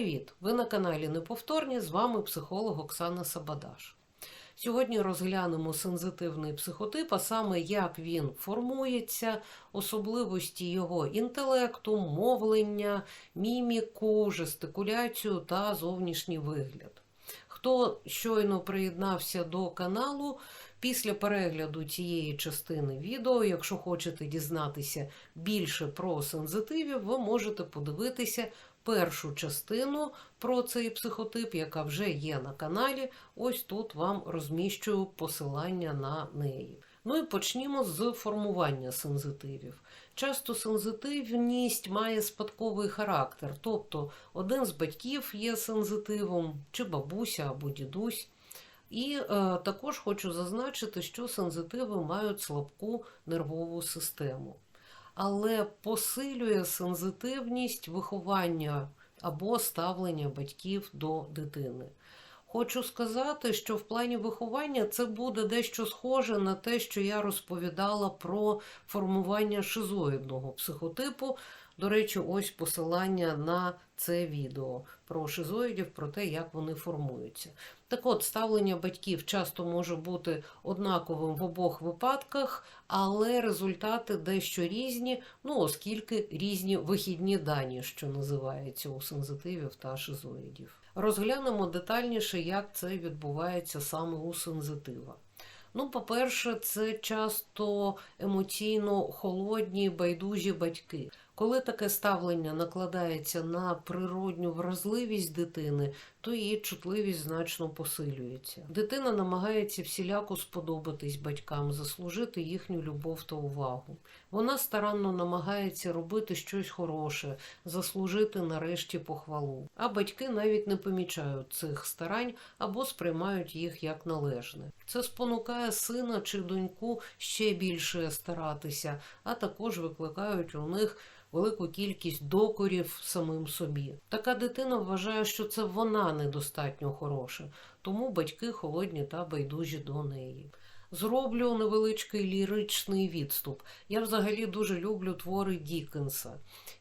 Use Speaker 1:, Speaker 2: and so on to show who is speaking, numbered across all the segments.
Speaker 1: Привіт! Ви на каналі Неповторні. З вами психолог Оксана Сабадаш. Сьогодні розглянемо сензитивний психотип, а саме як він формується, особливості його інтелекту, мовлення, міміку, жестикуляцію та зовнішній вигляд. Хто щойно приєднався до каналу, після перегляду цієї частини відео, якщо хочете дізнатися більше про сензитивів, ви можете подивитися першу частину про цей психотип, яка вже є на каналі. Ось тут вам розміщую посилання на неї. Ну і почнімо з формування сензитивів. Часто сензитивність має спадковий характер, тобто один з батьків є сензитивом, чи бабуся або дідусь. І е, також хочу зазначити, що сензитиви мають слабку нервову систему. Але посилює сензитивність виховання або ставлення батьків до дитини. Хочу сказати, що в плані виховання це буде дещо схоже на те, що я розповідала про формування шизоїдного психотипу. До речі, ось посилання на це відео про шизоїдів, про те, як вони формуються. Так от, ставлення батьків часто може бути однаковим в обох випадках, але результати дещо різні, ну оскільки різні вихідні дані, що називається у сензитивів та шизоїдів. Розглянемо детальніше, як це відбувається саме у сензитива. Ну, по-перше, це часто емоційно холодні, байдужі батьки. Коли таке ставлення накладається на природню вразливість дитини, то її чутливість значно посилюється. Дитина намагається всіляко сподобатись батькам, заслужити їхню любов та увагу. Вона старанно намагається робити щось хороше, заслужити нарешті похвалу. А батьки навіть не помічають цих старань або сприймають їх як належне. Це спонукає сина чи доньку ще більше старатися, а також викликають у них велику кількість докорів самим собі. Така дитина вважає, що це вона недостатньо хороша, тому батьки холодні та байдужі до неї. Зроблю невеличкий ліричний відступ. Я взагалі дуже люблю твори Дікенса.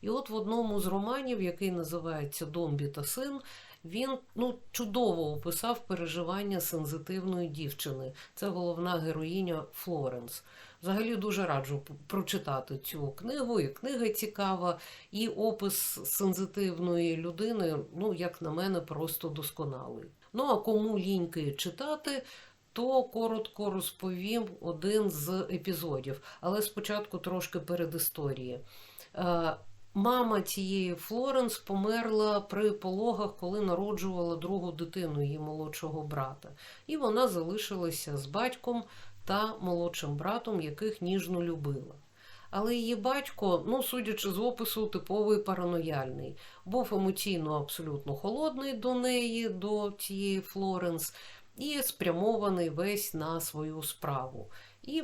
Speaker 1: І от в одному з романів, який називається Домбі та син, він ну, чудово описав переживання сензитивної дівчини. Це головна героїня Флоренс. Взагалі дуже раджу прочитати цю книгу, і книга цікава, і опис сензитивної людини, ну, як на мене, просто досконалий. Ну, а кому ліньки читати, то коротко розповім один з епізодів, але спочатку трошки передісторії. Е, Мама цієї Флоренс померла при пологах, коли народжувала другу дитину її молодшого брата. І вона залишилася з батьком та молодшим братом, яких ніжно любила. Але її батько, ну, судячи з опису, типовий паранояльний, був емоційно абсолютно холодний до неї, до цієї Флоренс, і спрямований весь на свою справу. І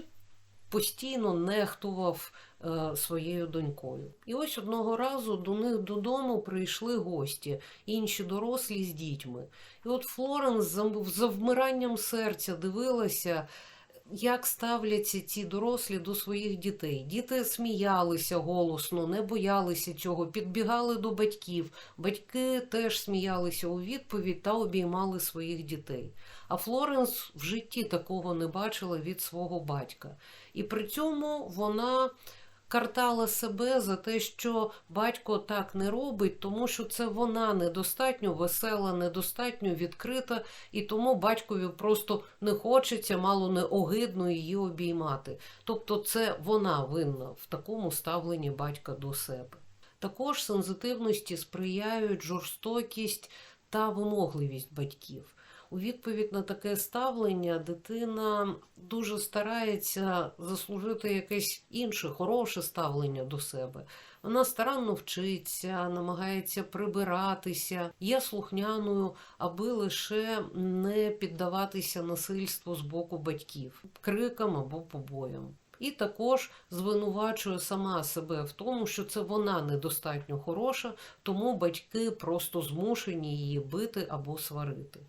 Speaker 1: постійно нехтував е, своєю донькою. І ось одного разу до них додому прийшли гості, інші дорослі з дітьми. І от Флоренс з завмиранням серця дивилася. Як ставляться ці дорослі до своїх дітей? Діти сміялися голосно, не боялися цього, підбігали до батьків. Батьки теж сміялися у відповідь та обіймали своїх дітей. А Флоренс в житті такого не бачила від свого батька. І при цьому вона картала себе за те, що батько так не робить, тому що це вона недостатньо весела, недостатньо відкрита, і тому батькові просто не хочеться, мало не огидно її обіймати. Тобто, це вона винна в такому ставленні батька до себе. Також сензитивності сприяють жорстокість та вимогливість батьків. У відповідь на таке ставлення дитина дуже старається заслужити якесь інше, хороше ставлення до себе. Вона старанно вчиться, намагається прибиратися, є слухняною, аби лише не піддаватися насильству з боку батьків, крикам або побоям. І також звинувачує сама себе в тому, що це вона недостатньо хороша, тому батьки просто змушені її бити або сварити.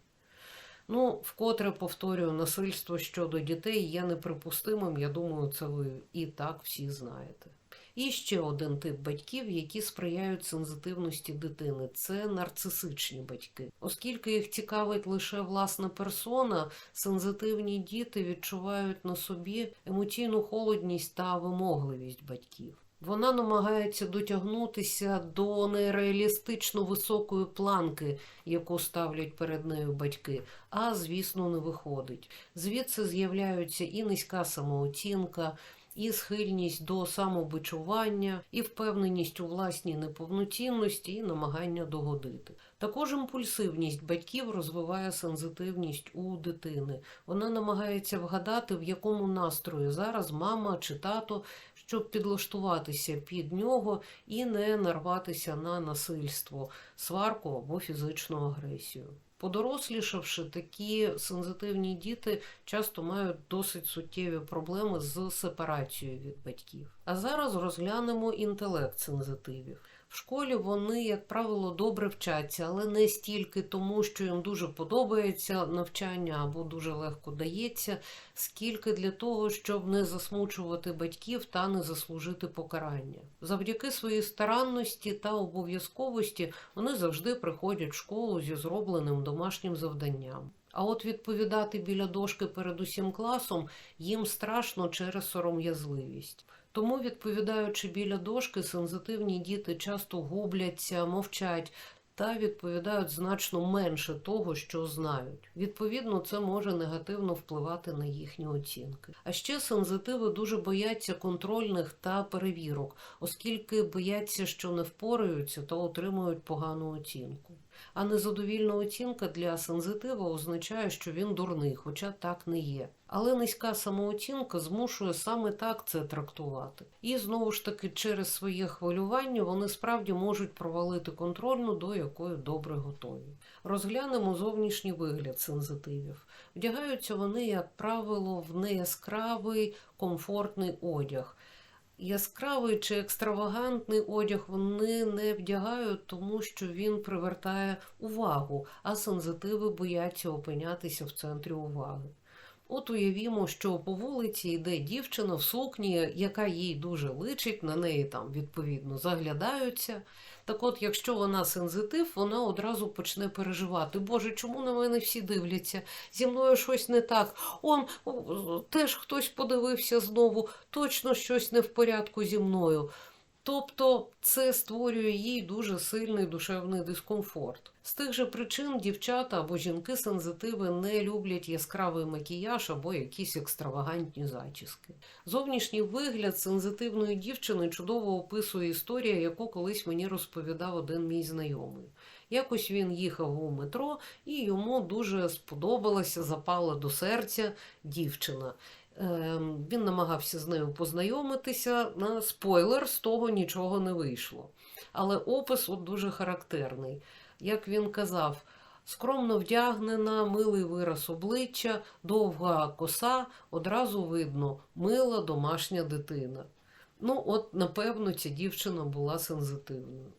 Speaker 1: Ну, вкотре повторюю, насильство щодо дітей є неприпустимим. Я думаю, це ви і так всі знаєте. І ще один тип батьків, які сприяють сензитивності дитини це нарцисичні батьки. Оскільки їх цікавить лише власна персона, сензитивні діти відчувають на собі емоційну холодність та вимогливість батьків. Вона намагається дотягнутися до нереалістично високої планки, яку ставлять перед нею батьки, а звісно, не виходить. Звідси з'являються і низька самооцінка, і схильність до самобичування, і впевненість у власній неповноцінності, і намагання догодити. Також імпульсивність батьків розвиває сензитивність у дитини. Вона намагається вгадати, в якому настрої зараз мама чи тато, щоб підлаштуватися під нього і не нарватися на насильство, сварку або фізичну агресію. Подорослішавши, такі сензитивні діти часто мають досить суттєві проблеми з сепарацією від батьків. А зараз розглянемо інтелект сензитивів. В школі вони, як правило, добре вчаться, але не стільки тому, що їм дуже подобається навчання або дуже легко дається, скільки для того, щоб не засмучувати батьків та не заслужити покарання. Завдяки своїй старанності та обов'язковості вони завжди приходять в школу зі зробленим домашнім завданням. А от відповідати біля дошки перед усім класом їм страшно через сором'язливість. Тому, відповідаючи біля дошки, сензитивні діти часто губляться, мовчать та відповідають значно менше того, що знають. Відповідно, це може негативно впливати на їхні оцінки. А ще сензитиви дуже бояться контрольних та перевірок, оскільки бояться, що не впораються та отримують погану оцінку. А незадовільна оцінка для сензитива означає, що він дурний, хоча так не є. Але низька самооцінка змушує саме так це трактувати. І знову ж таки, через своє хвилювання вони справді можуть провалити контрольну, до якої добре готові. Розглянемо зовнішній вигляд сензитивів. Вдягаються вони, як правило, в неяскравий комфортний одяг. Яскравий чи екстравагантний одяг вони не вдягають, тому що він привертає увагу, а сензитиви бояться опинятися в центрі уваги. От уявімо, що по вулиці йде дівчина в сукні, яка їй дуже личить, на неї там відповідно заглядаються. Так от, якщо вона сензитив, вона одразу почне переживати. Боже, чому на мене всі дивляться? Зі мною щось не так. Он теж хтось подивився знову, точно щось не в порядку зі мною. Тобто це створює їй дуже сильний душевний дискомфорт. З тих же причин дівчата або жінки-сензитиви не люблять яскравий макіяж або якісь екстравагантні зачіски. Зовнішній вигляд сензитивної дівчини чудово описує історія, яку колись мені розповідав один мій знайомий. Якось він їхав у метро, і йому дуже сподобалася, запала до серця дівчина. Ем, він намагався з нею познайомитися. На спойлер з того нічого не вийшло. Але опис от дуже характерний. Як він казав, скромно вдягнена, милий вираз обличчя, довга коса, одразу видно, мила домашня дитина. Ну, от, напевно, ця дівчина була сензитивною.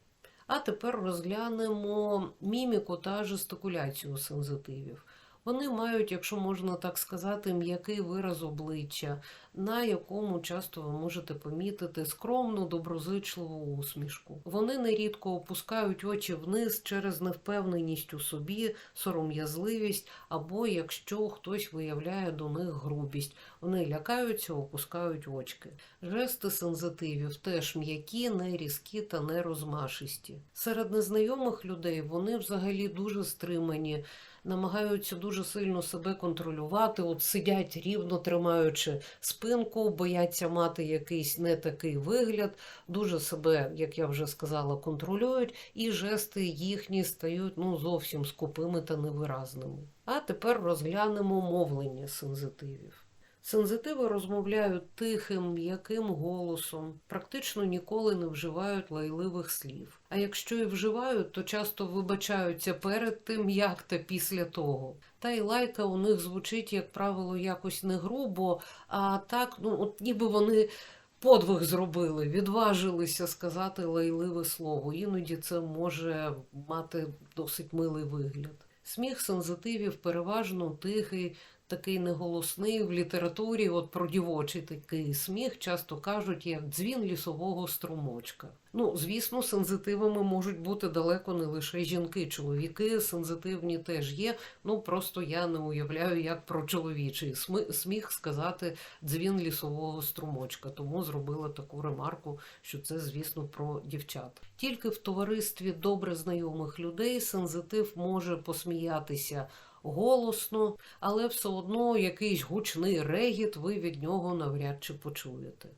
Speaker 1: А тепер розглянемо міміку та жестикуляцію сензитивів. Вони мають, якщо можна так сказати, м'який вираз обличчя, на якому часто ви можете помітити скромну, доброзичливу усмішку. Вони нерідко опускають очі вниз через невпевненість у собі, сором'язливість, або якщо хтось виявляє до них грубість. Вони лякаються, опускають очки. Жести сензитивів теж м'які, не різкі та не розмашисті. Серед незнайомих людей вони взагалі дуже стримані намагаються дуже сильно себе контролювати, от сидять рівно тримаючи спинку, бояться мати якийсь не такий вигляд, дуже себе, як я вже сказала, контролюють, і жести їхні стають ну, зовсім скупими та невиразними. А тепер розглянемо мовлення сензитивів. Сензитиви розмовляють тихим, м'яким голосом, практично ніколи не вживають лайливих слів. А якщо і вживають, то часто вибачаються перед тим, як та після того. Та й лайка у них звучить, як правило, якось не грубо, а так, ну от ніби вони. Подвиг зробили, відважилися сказати лайливе слово. Іноді це може мати досить милий вигляд. Сміх сензитивів переважно тихий такий неголосний в літературі, от про дівочий такий сміх, часто кажуть, як дзвін лісового струмочка. Ну, звісно, сензитивами можуть бути далеко не лише жінки, чоловіки сензитивні теж є. Ну просто я не уявляю, як про чоловічий сміх сказати дзвін лісового струмочка. Тому зробила таку ремарку, що це, звісно, про дівчат. Тільки в товаристві добре знайомих людей сензитив може посміятися голосно, але все одно якийсь гучний регіт ви від нього навряд чи почуєте.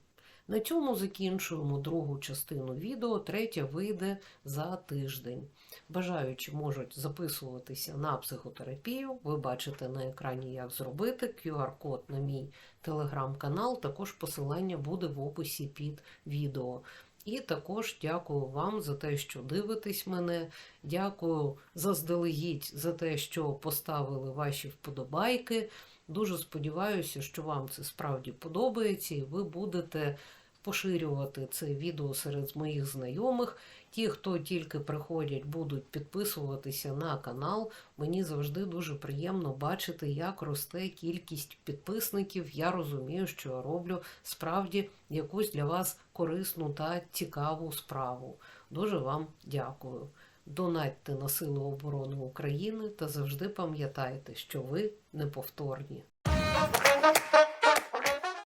Speaker 1: На цьому закінчуємо другу частину відео, третя вийде за тиждень. Бажаючі можуть записуватися на психотерапію. Ви бачите на екрані, як зробити. QR-код на мій телеграм-канал, також посилання буде в описі під відео. І також дякую вам за те, що дивитесь мене. Дякую заздалегідь за те, що поставили ваші вподобайки. Дуже сподіваюся, що вам це справді подобається, і ви будете поширювати це відео серед моїх знайомих. Ті, хто тільки приходять, будуть підписуватися на канал. Мені завжди дуже приємно бачити, як росте кількість підписників. Я розумію, що я роблю справді якусь для вас корисну та цікаву справу. Дуже вам дякую. Донатьте на Сили оборони України та завжди пам'ятайте, що ви неповторні.